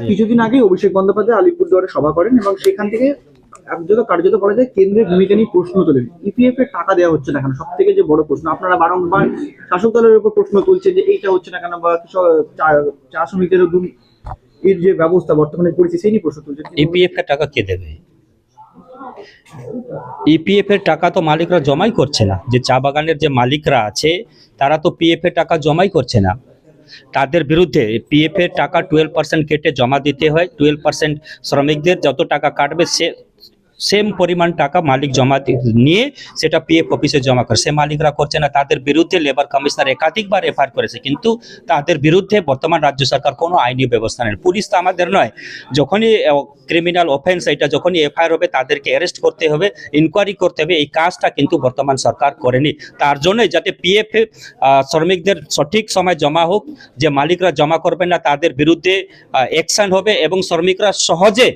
কিছুদিন আগে অভিষেক বন্দ্যোপাধ্যায় আলিপুরদুয়ারে সভা করেন এবং সেখান থেকে কার্যত কার্যত বলা যায় কেন্দ্রের ভূমিকা নিয়ে প্রশ্ন তোলেন। ইপিএফ এর টাকা দেওয়া হচ্ছে না কেন? সব থেকে যে বড় প্রশ্ন, আপনারা বারংবার শাসক দলের উপর প্রশ্ন তুলছেন যে এইটা হচ্ছে না কেন বা কৃষক, চা- শ্রমিকদের এর যে ব্যবস্থা বর্তমানে করেছে সেই নিয়ে প্রশ্ন তুলছেন। ইপিএফ এর টাকা কে দেবে? ইপিএফ এর টাকা তো মালিকরা জমাই করছে না। যে চা বাগানের যে মালিকরা আছে, তারা তো পিএফ এর টাকা জমাই করছে না। তাদের বিরুদ্ধে পিএফ এর টাকা টুয়েলভ পার্সেন্ট কেটে জমা দিতে হয়। টুয়েলভ পার্সেন্ট শ্রমিকদের যত টাকা কাটবে সে সেম পরিমাণ টাকা মালিক জমা নিয়ে সেটা পিএফ অফিসে জমা করে। সে মালিকরা করছে না, তাদের বিরুদ্ধে লেবার কমিশনার একাধিকবার এফআইআর করেছে, কিন্তু তাদের বিরুদ্ধে বর্তমান রাজ্য সরকার কোনো আইনি ব্যবস্থা নেই পুলিশ তো আমাদের নয়, যখনই ক্রিমিনাল অফেন্স এটা যখনই এফআইআর হবে, তাদেরকে অ্যারেস্ট করতে হবে ইনকোয়ারি করতে হবে, এই কাজটা কিন্তু বর্তমান সরকার করেনি। তার জন্যই যাতে পিএফ শ্রমিকদের সঠিক সময় জমা হোক, যে মালিকরা জমা করবেন না, তাদের বিরুদ্ধে অ্যাকশন হবে এবং শ্রমিকরা সহজে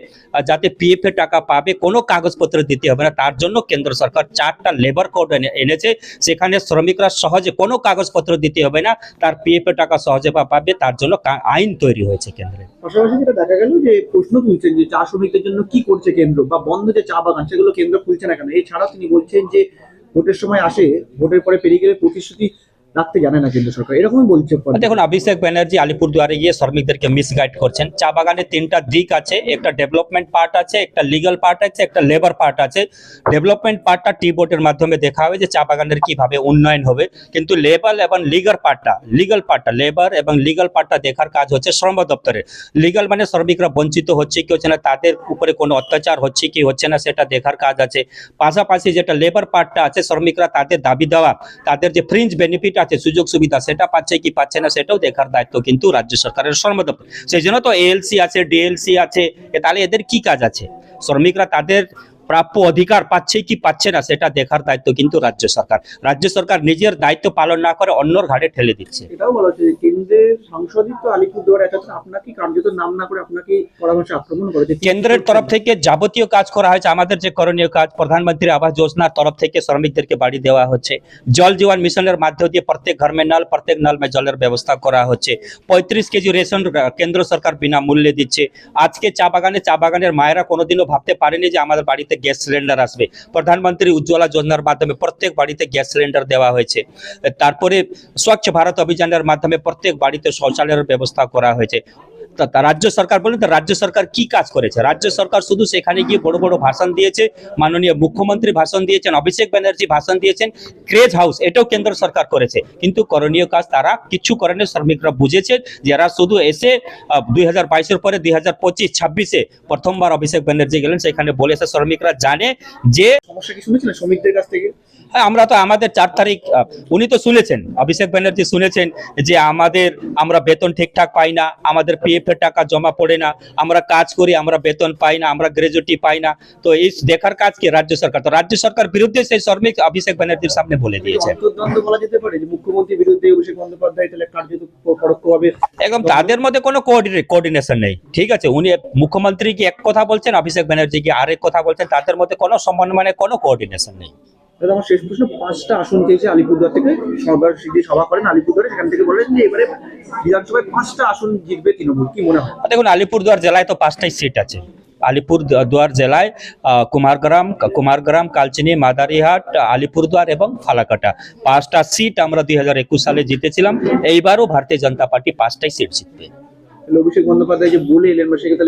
যাতে পিএফ টাকা পাবে, কোনো কাগজপত্র দিতে হবে না। তার জন্য কেন্দ্র সরকার চারটা লেবার কোড এনেছে। সেখানে শ্রমিকরা সহজে কোনো কাগজপত্র দিতে হবে না। তার পিএফ টাকা সহজে পা- পাবে। তার জন্য আইন তৈরি হয়েছে কেন্দ্রে। পাশাপাশি যেটা দেখা গেল যে প্রশ্ন তুলছেন যে চা শ্রমিকদের জন্য কি করছে কেন্দ্র বা বন্ধ যে চা বাগান, সেগুলো কেন্দ্র খুলছে না কেন? এছাড়াও তিনি বলছেন যে ভোটের সময় আসে, ভোটের পরে পেরিয়ে গেলে প্রতিশ্রুতি রাখতে জানে না কেন্দ্র সরকার। এরকমই বলছে দেখুন, অভিষেক ব্যানার্জি আলিপুরদুয়ারে গিয়ে শ্রমিকদেরকে মিসগাইড করছেন। চা বাগানে তিনটা দিক আছে। একটা ডেভেলপমেন্ট পার্ট আছে, একটা লিগাল পার্ট আছে, একটা লেবার পার্ট আছে। ডেভেলপমেন্ট পার্টটা টি বোর্ডের মাধ্যমে দেখা হবে যে চা বাগানের কীভাবে উন্নয়ন হবে। কিন্তু লেবার এবং লিগাল পার্টটা লিগাল পার্টটা লেবার এবং লিগাল পার্টটা দেখার কাজ হচ্ছে শ্রম দপ্তরের। লিগাল মানে শ্রমিকরা বঞ্চিত হচ্ছে কি হচ্ছে না তাদের উপরে কোনো অত্যাচার হচ্ছে কি হচ্ছে না, সেটা দেখার কাজ আছে। পাশাপাশি যেটা লেবার পার্টটা আছে, শ্রমিকরা তাদের দাবি দেওয়া, তাদের যে ফ্রিঞ্জ বেনিফিট আছে, সুযোগ সুবিধা, সেটা পাচ্ছে কি পাচ্ছে না সেটাও দেখার দায়িত্ব কিন্তু রাজ্য সরকারের সর্বদপ্তর। সেই জন্য তো এলসি আছে ডিএলসি আছে তাহলে এদের কি কাজ আছে? শ্রমিকরা তাদের প্রাপ্য অধিকার পাচ্ছে কি পাচ্ছে না সেটা দেখার দায়িত্ব কিন্তু রাজ্য সরকার। রাজ্য সরকার নিজের দায়িত্ব পালন না করে অন্যর ঘাড়ে ঠেলে দিচ্ছে। এটাও বলা হচ্ছে কেন্দ্রের সাংসদই তো আলিপুরদুয়ার একাত্র আপনাকে কার্যত নাম না করে আপনাকে পরামর্শ আক্রমণ করেছে কেন্দ্রের তরফ থেকে যাবতীয় কাজ করা হয়েছে আমাদের যে করণীয় কাজ প্রধানমন্ত্রী আবাস যোজনার তরফ থেকে শ্রমিকদেরকে বাড়ি দেওয়া হচ্ছে। জল জীবন মিশনের মাধ্যম দিয়ে প্রত্যেক ঘর মে নল প্রত্যেক নল মে জলের ব্যবস্থা করা হচ্ছে। পঁয়ত্রিশ কেজি রেশন কেন্দ্র সরকার বিনা মূল্যে দিচ্ছে। আজকে চা বাগানে চা বাগানের মায়েরা কোনোদিনও ভাবতে পারেনি যে আমাদের বাড়িতে গ্যাস সিলিন্ডার আসবে। প্রধানমন্ত্রী উজ্জ্বলা যোজনার মাধ্যমে প্রত্যেক বাড়িতে গ্যাস সিলিন্ডার দেওয়া হয়েছে। তারপরে স্বচ্ছ ভারত অভিযানের মাধ্যমে প্রত্যেক বাড়িতে শৌচালয়ের ব্যবস্থা করা হয়েছে। তা- রাজ্য সরকার বলেন তো রাজ্য সরকার কি কাজ করেছে? রাজ্য সরকার শুধু সেখানে গিয়ে বড় বড় ভাষণ দিয়েছে মাননীয় মুখ্যমন্ত্রী ভাষণ দিয়েছেন অভিষেক ব্যানার্জি ভাষণ দিয়েছেন ক্রেজ হাউস এটাও কেন্দ্র সরকার করেছে। কিন্তু করণীয় কাজ তারা কিছু করেনি শ্রমিকরা বুঝেছে যারা শুধু এসে দুই হাজার বাইশের পরে দুই হাজার পঁচিশ ছাব্বিশে প্রথমবার অভিষেক ব্যানার্জি গেলেন সেখানে বলেছে শ্রমিকরা জানে যে সমস্যা কি শুনেছিলেন শ্রমিকদের কাছ থেকে? হ্যাঁ আমরা তো আমাদের চার তারিখ উনি তো শুনেছেন অভিষেক ব্যানার্জি শুনেছেন যে আমাদের আমরা বেতন ঠিকঠাক পাই না আমাদের এর টাকা জমা পড়ে না আমরা কাজ করি আমরা বেতন পাই না আমরা গ্র্যাজুইটি পাই না। তো এই দেখার কাজ কি রাজ্য সরকার? তো রাজ্য সরকার বিরুদ্ধে সেই শ্রমিক অভিষেক ব্যানার্জির সামনে বলে পরোক্ষভাবে একদম তাদের মধ্যে কোনো কোঅর্ডিনেশন নেই। ঠিক আছে উনি মুখ্যমন্ত্রী কি এক কথা বলছেন অভিষেক ব্যানার্জি কি আরেক কথা বলছেন তাদের মধ্যে কোনো সম্মান মানে কোনো কোঅর্ডিনেশন নেই। দাদা আমার শেষ প্রশ্ন পাঁচটা আসন চেয়েছে আলিপুরদুয়ার থেকে। সরকার যে সভা করেন আলিপুরদুয়ারে সেখান থেকে বললেন যে এবারে বিধানসভায় পাঁচটা আসন জিতবে তৃণমূল। কি মনে হয়? দেখুন আলিপুরদুয়ার জেলায় তো পাঁচটাই সিট আছে। আলিপুর দুয়ার জেলায় কুমারগ্রাম কুমারগ্রাম কালচিনি মাদারিহাট আলিপুরদুয়ার এবং ফালাকাটা। পাঁচটা সিট আমরা দুই হাজার একুশ সালে জিতেছিলাম। এইবারও ভারতীয় জনতা পার্টি পাঁচটাই সিট জিতবে। অভিষেক বন্দ্যোপাধ্যায় যে বলে এলেন সেটা